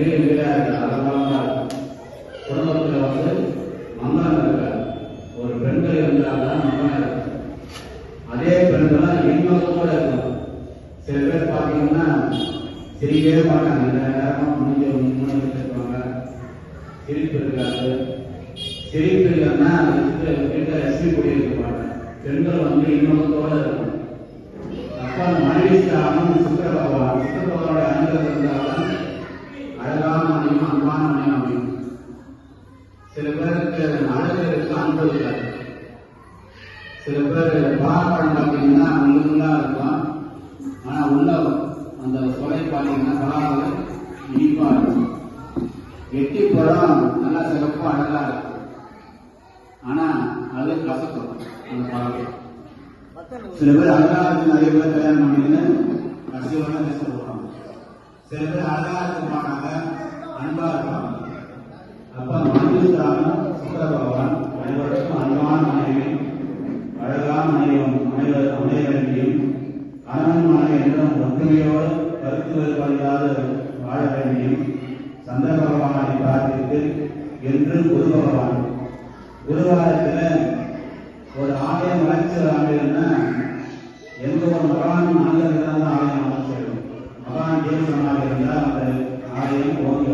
மிக மிக அழகான குடும்பத்தில் வந்து மன்னன் இருக்கார் ஒரு பெண்கள் இருந்தால் தான் மன்னன் இருக்கும் அதே பெண்கள்லாம் இருக்கும் சில பேர் பார்த்தீங்கன்னா சிரிக்கவே மாட்டாங்க இந்த நேரமாக முடிஞ்ச முன்னாடி இருப்பாங்க சிரிப்பு இருக்காது சிரிப்பு இல்லைன்னா அந்த கிட்ட ரசிக்கக்கூடிய இருக்க பெண்கள் வந்து இன்னொருத்தோட இருக்கும் அப்பா மனைவி சாமன் சுக்கர பகவான் சுக்கர பகவானோட அனுகிரகம் இருந்தால்தான் அழகான மனையும் அன்பான மனையும் அமையும். சில பேருக்கு அழகு இருக்கு அன்பு இருக்காது சில பேர் பார்க்கணும் அப்படின்னா முள்ளுங்களா இருக்கும் ஆனா உள்ள அந்த சுவை பார்த்தீங்கன்னா பலாப்பழம் இனிப்பா இருக்கும். எட்டி பழம் நல்லா சிறப்பு அழகா இருக்கும். ஆனா அது கசக்கும் அந்த பழம் சில பேர் அழகா இருக்கு நிறைய பேர் கல்யாணம் பண்ணின்னு கடைசியோட பேச போறோம் சில பேர் அழகா இருப்பாங்க அன்பா இருப்பாங்க அப்ப மனிதஸ்தானம் சுக்கர பகவான் அனைவருக்கும் அன்பான மனைவி அழகான மனைவன் அமைய அமைய வேண்டியும் கணவன் மனைவி என்றும் ஒற்றுமையோடு கருத்து வேறுபாடில்லாத வாழ வேண்டியும் சந்திர பகவானை பிரார்த்தித்து என்று குரு பகவான் குருவாரத்தில் ஒரு ஆலயம் வளர்ச்சி ஆலயம்னா எந்த ஒரு மகான் மனிதர் இருந்தால் தான் ஆலயம் அமைச்சிடும் மகான் இருந்தால் அந்த ஆலயம் ஓங்கி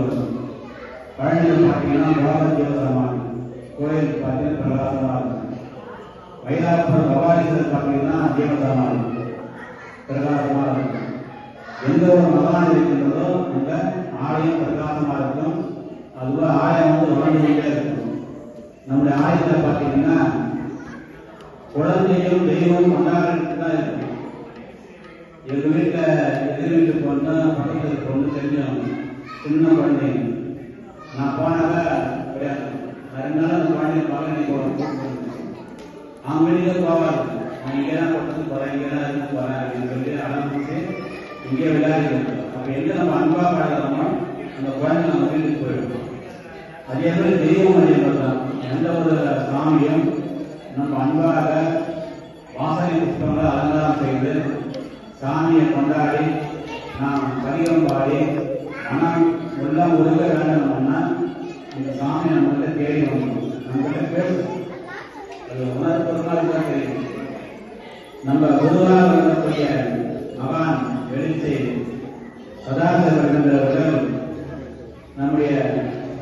பழனியில் பார்த்தீங்கன்னா பாபா ஜீவசமான் கோயில் பார்த்தீங்கன்னா பிரகாசமாக இருக்கும் வைராபுரம் பவானீஸ்வரர் பார்த்தீங்கன்னா ஜீவசமான் பிரகாசமாக இருக்கும் எந்த ஒரு மகான் இருக்கின்றதோ அந்த ஆலயம் பிரகாசமாக இருக்கும். அதுபோல் ஆலயம் வந்து உடனடியாக இருக்கும். நம்முடைய ஆலயத்தில் பார்த்தீங்கன்னா குழந்தையும் தெய்வம் கொண்டாடிட்டு தான் இருக்கும். எங்கள் வீட்டில் எதிர் வீட்டு பொண்ணு பக்கத்து பொண்ணு தெரிஞ்சவங்க சின்ன குழந்தைங்க நான் போனால கிடையாது நான் ரெண்டு நாள் அந்த குழந்தைய பழனி போகிறேன் அவங்க வெளியே போவாங்க நான் இங்கே தான் கொடுத்து போகிறேன் இங்கே தான் இருந்து போகிறேன் அப்படின்னு சொல்லி ஆரம்பிச்சு இங்கே விளையாடி அப்போ எங்க நம்ம அன்பாக பழகிறோமோ அந்த குழந்தை நம்ம வீட்டுக்கு போயிடுவோம். அதே மாதிரி தெய்வம் அதே மாதிரி தான். எந்த ஒரு சாமியும் நம்ம அன்பாக வாசனை புஷ்பங்களை அலங்காரம் செய்து சாமியை கொண்டாடி நாம் கரியம் பாடி ஆனால் எல்லாம் ஒழுங்க வேண்டணும்னா இந்த சாமி நம்மகிட்ட தேடி வரணும். நம்மகிட்ட பேசும் அது தான் தெரியும். நம்ம பொதுவாக இருக்கக்கூடிய மகான் எழுத்து சதாசிவம் நம்முடைய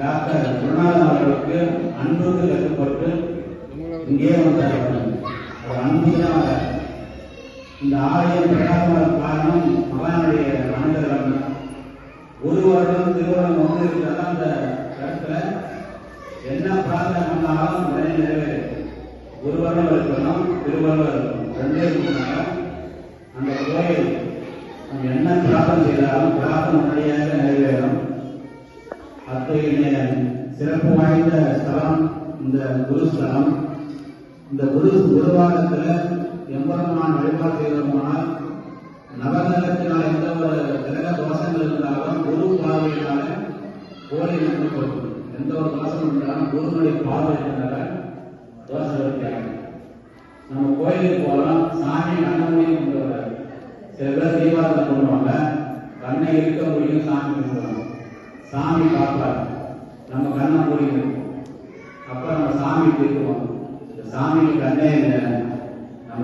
டாக்டர் குருநாதன் அவர்களுக்கு அன்புக்கு கட்டுப்பட்டு இங்கே வந்தார்கள். ஒரு அன்பு தான் இந்த ஆலயம் பிரகாசமாக காரணம் மகானுடைய மனிதர்கள் ஒரு வருடம் திருவள்ளுவர் ஒன்று இருக்கிறதா அந்த இடத்துல என்ன பிரார்த்தனை பண்ணாலும் உடனே நிறைவேறும் ஒரு வருடம் இருக்கணும் திருவள்ளுவர் இருக்கணும். ரெண்டே இருக்கிறாங்க அந்த கோயில் நம்ம என்ன பிரார்த்தனை செய்தாலும் பிரார்த்தனை உடனடியாக நிறைவேறும். அத்தகைய சிறப்பு வாய்ந்த ஸ்தலம் இந்த குருஸ்தலம் இந்த குரு குருவாரத்தில் எம்பெருமான் வழிபாடு செய்தோமானால் நவகிரகத்தினால் எந்த ஒரு கிரக தோஷங்கள் இருந்தாலும் குரு பார்வையினால கோழி நிறுத்தப்படும் எந்த ஒரு தோஷம் இருந்தாலும் குருனுடைய பார்வையினால தோஷம் இருக்காங்க நம்ம கோயிலுக்கு போகலாம் சாமி கண்ண முடியும் கொண்டு வராது சில பேர் தீபாவளி பண்ணுவாங்க கண்ணை இருக்க முடியும் சாமி கும்பிடுவாங்க. சாமி பார்ப்பாரு. நம்ம கண்ணை புரியும் அப்புறம் நம்ம சாமி கேட்குவோம் சாமிக்கு கண்ணே இல்லை.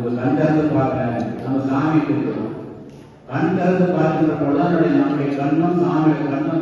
நமக்கு கண் திறந்து பார்க்க நம்ம சாமி கேட்கிறோம் கண் திறந்து பார்க்கின்ற பொழுது நம்முடைய நம்முடைய கண்ணும் சாமியுடைய கண்ணும்